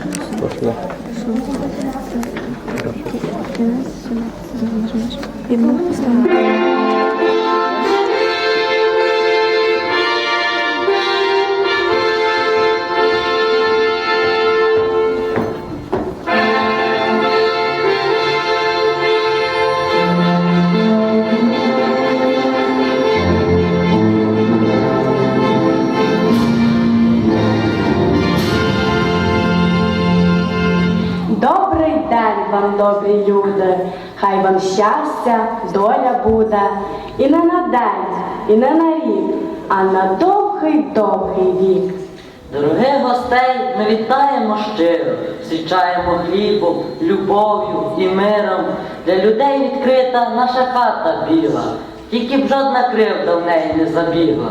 Пошли. Пошло. Пошло. поставимо. Щастя, доля буде, і не на день, і не на рік, а на довгий довгий вік. Дорогих гостей ми вітаємо щиро, зустрічаємо хлібом, любов'ю і миром. Для людей відкрита наша хата біла, тільки б жодна кривда в неї не забігла.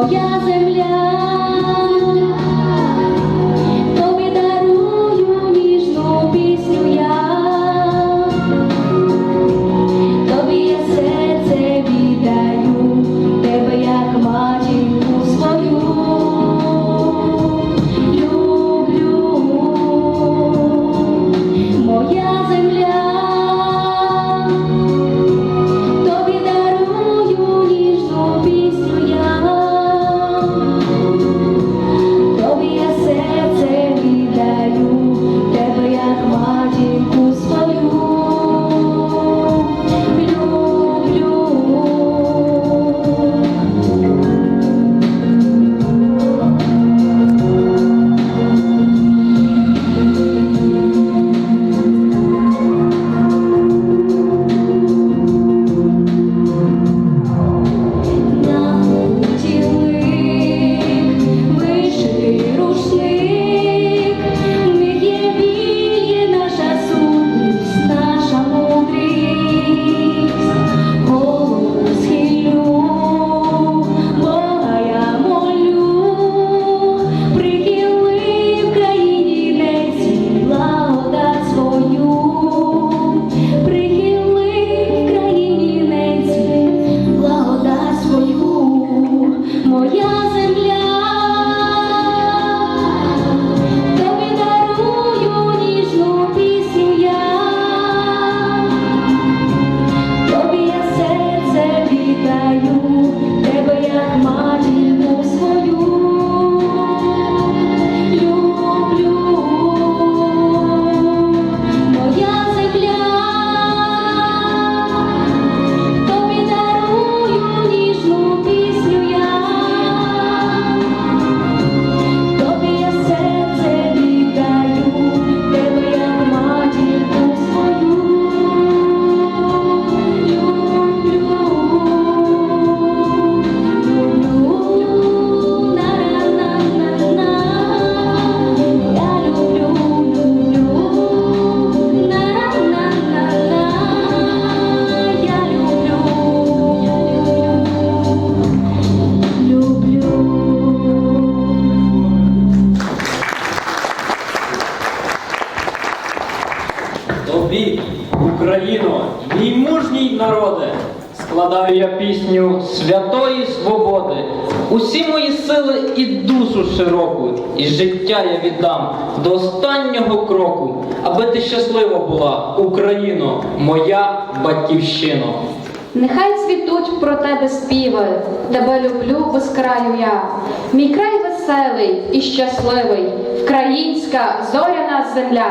moja ze. Україно, мій мужній народе, складаю я пісню святої свободи, усі мої сили і душу широку, і життя я віддам до останнього кроку, аби ти щаслива була, Україно, моя батьківщина. Нехай цвітуть про тебе співи, тебе люблю без краю я. Мій край веселий і щасливий, Українська зоряна земля.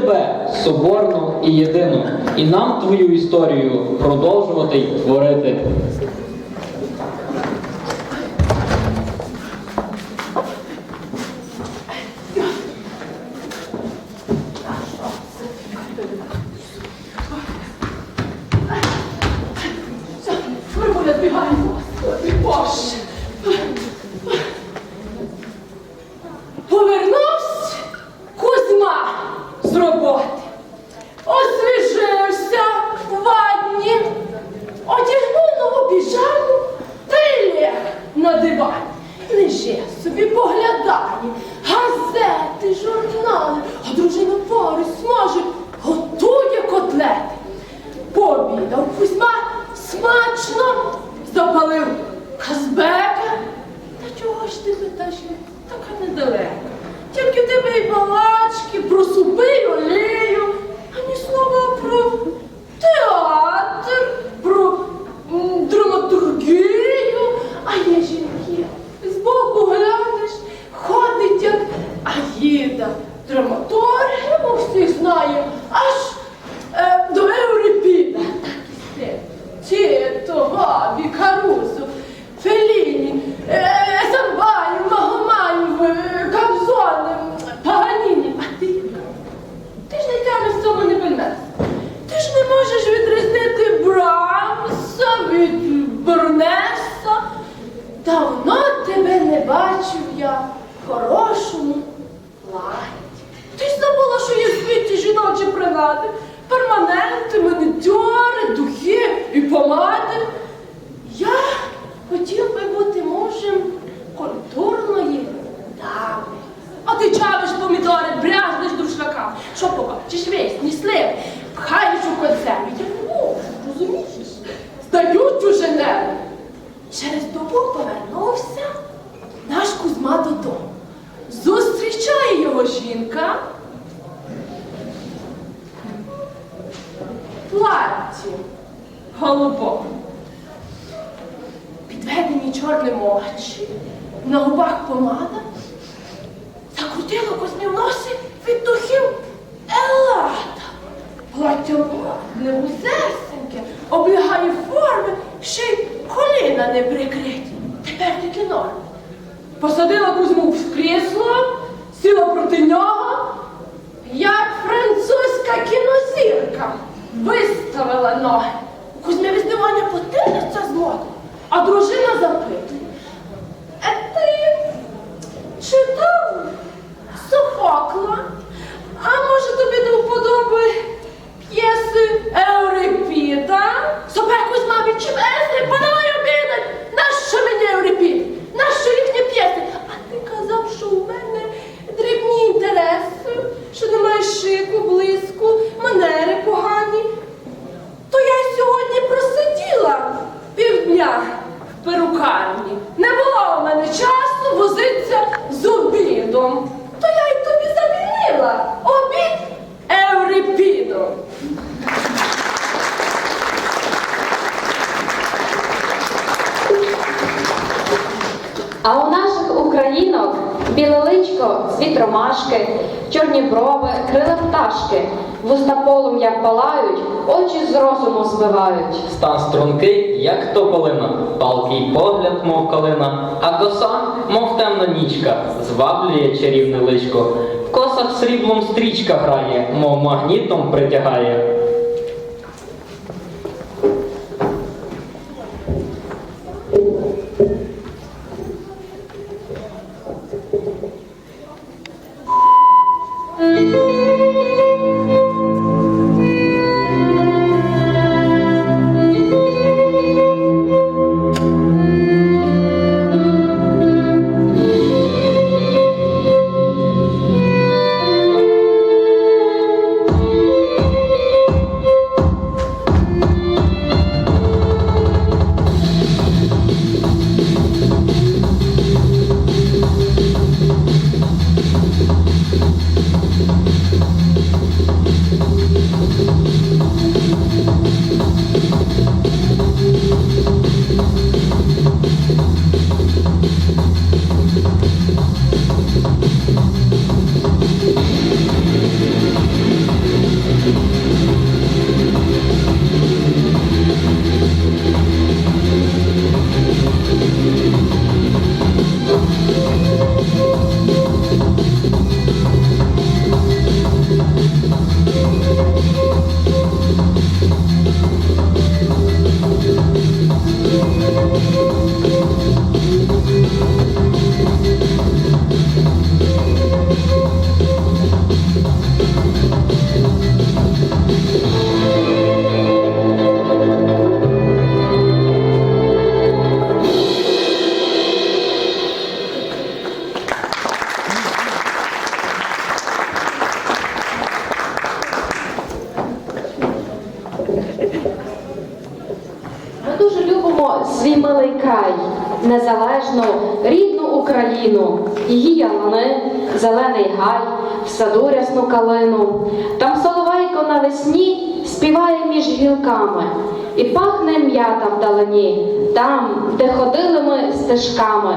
тебе, соборну і єдину, і нам твою історію продовжувати й творити. Аж ти питаєш, така недалеко. Тільки тебе і балачки, просупи олію. А у наших українок біле личко, світ ромашки, чорні брови, крила пташки, вуста полум'я палають, очі з розуму збивають. Стан стрункий, як тополина, палкий погляд, мов калина, а коса, мов темна нічка, зваблює чарівне личко, в косах сріблом стрічка грає, мов магнітом притягає. її ялани, зелений гай, в саду рясну калину. Там соловейко навесні співає між гілками і пахне м'ята вдалині, там, де ходили ми стежками.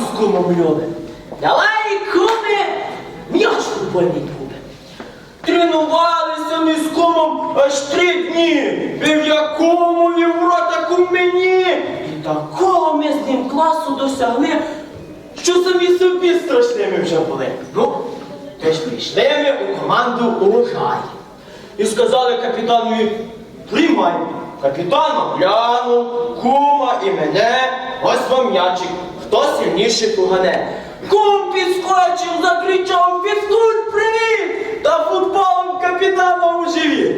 Із кумом. Давай, куми, м'яч футбольний любимо. Тренувалися ми з кумом аж три дні. І в якому і в ротаку мені. І такого ми з ним класу досягли, що самі собі страшними вже були. Ну, теж прийшли ми у команду урожай. І сказали капітанові, приймай. Капітан глянув, кума і мене, ось вам м'ячик, хто сильніше погане. Кум підскочив, закричав, фізкульт, привіт! Та футболом капітана у живіт.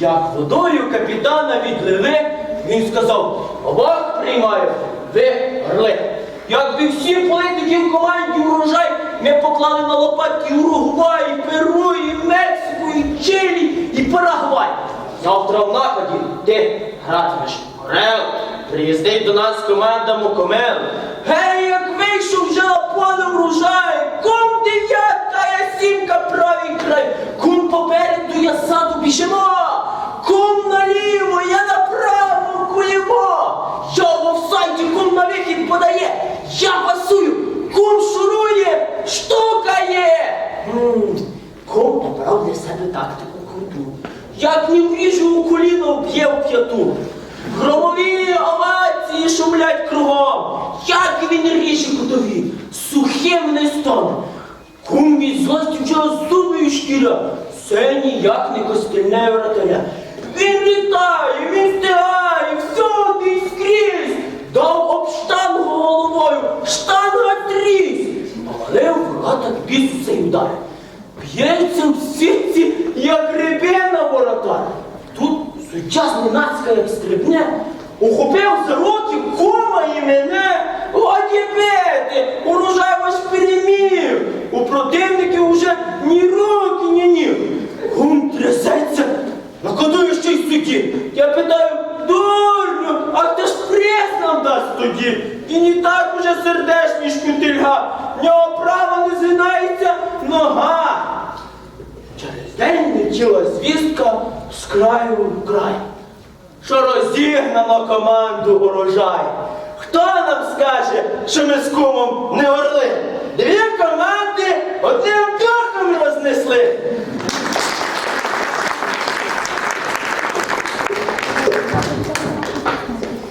Як водою капітана відлили, він сказав, обох приймаю, ви орли. Якби всі політики в команді урожай ми поклали на лопатки Уругвай, Перу, і Мексику, і Чилі, і Парагвай. Завтра в нападі ти гратимеш Орел. Приїздить до нас команда Мукомел. Гей, як вийшов вже на поле врожай, кум дев'ятка, я сімка правий край, кум попереду, я ззаду біжимо, кум наліво, я направо куємо. Я в офсайді, кум на вихід подає, я пасую, кум шурує, штукає. Кум обрав для себе тактику круту. Як не вріжу у коліно, б'є в п'яту. Громові овації шумлять кругом. Як він ріже кутові, сухим листом. Кум від злості вже зубою шкіря, все ніяк не костельне вратаря. Він літає, він стигає, всюди і скрізь. Дав об штангу головою, штанга тріс. Повалив в рота бісу цей удар. Б'ється в сітці, як рибина воротар. Тут суддя зненацька, як стрибне, ухопив за руки кума і мене. Годі бити, урожай ваш переміг. У противників уже ні руки, ні ніг. Кум трясеться, накодує ще й. Я питаю, дурню, а хто ж прес нам дасть тоді? Він і так уже сердечний шкутильга. В нього право не згинається нога. Через день летіла звістка з краю в край, що розігнано команду урожай. Хто нам скаже, що ми з кумом не орли? Дві команди одним духом рознесли.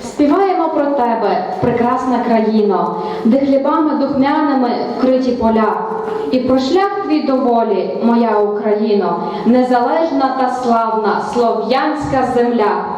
Співаємо про тебе, прекрасна країно, де хлібами духмяними вкриті поля. І про шлях твій доволі, моя Україно, незалежна та славна слов'янська земля.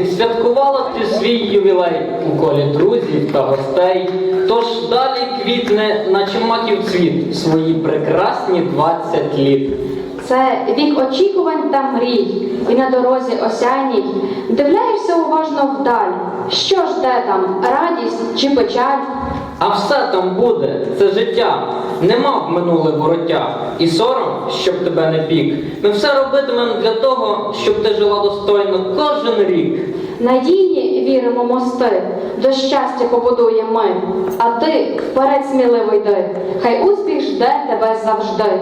Відсвяткувала ти свій ювілей у колі друзів та гостей. Тож далі квітне, наче маків цвіт, свої прекрасні 20 літ. Це вік очікувань та мрій, і на дорозі осяній дивляєшся уважно вдаль. Що ж де там, радість чи печаль? А все там буде, це життя. Нема в минуле вороття і сором, щоб тебе не пік. Ми все робитимемо для того, щоб ти жила достойно кожен рік. Надійні віримо мости, до щастя побудуємо ми. А ти вперед сміливо йди, хай успіх жде тебе завжди.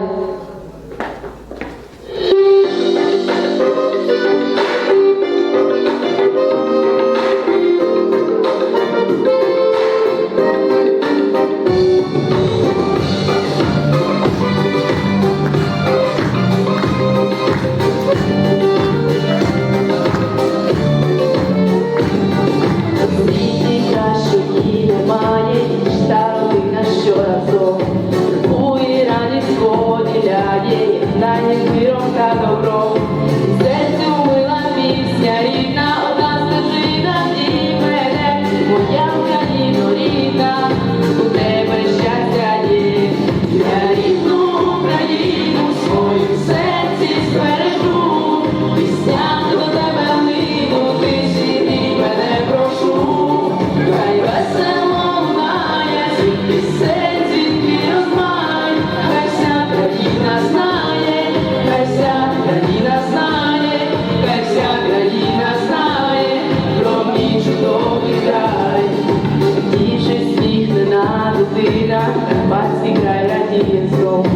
дитина, батька радіє знов.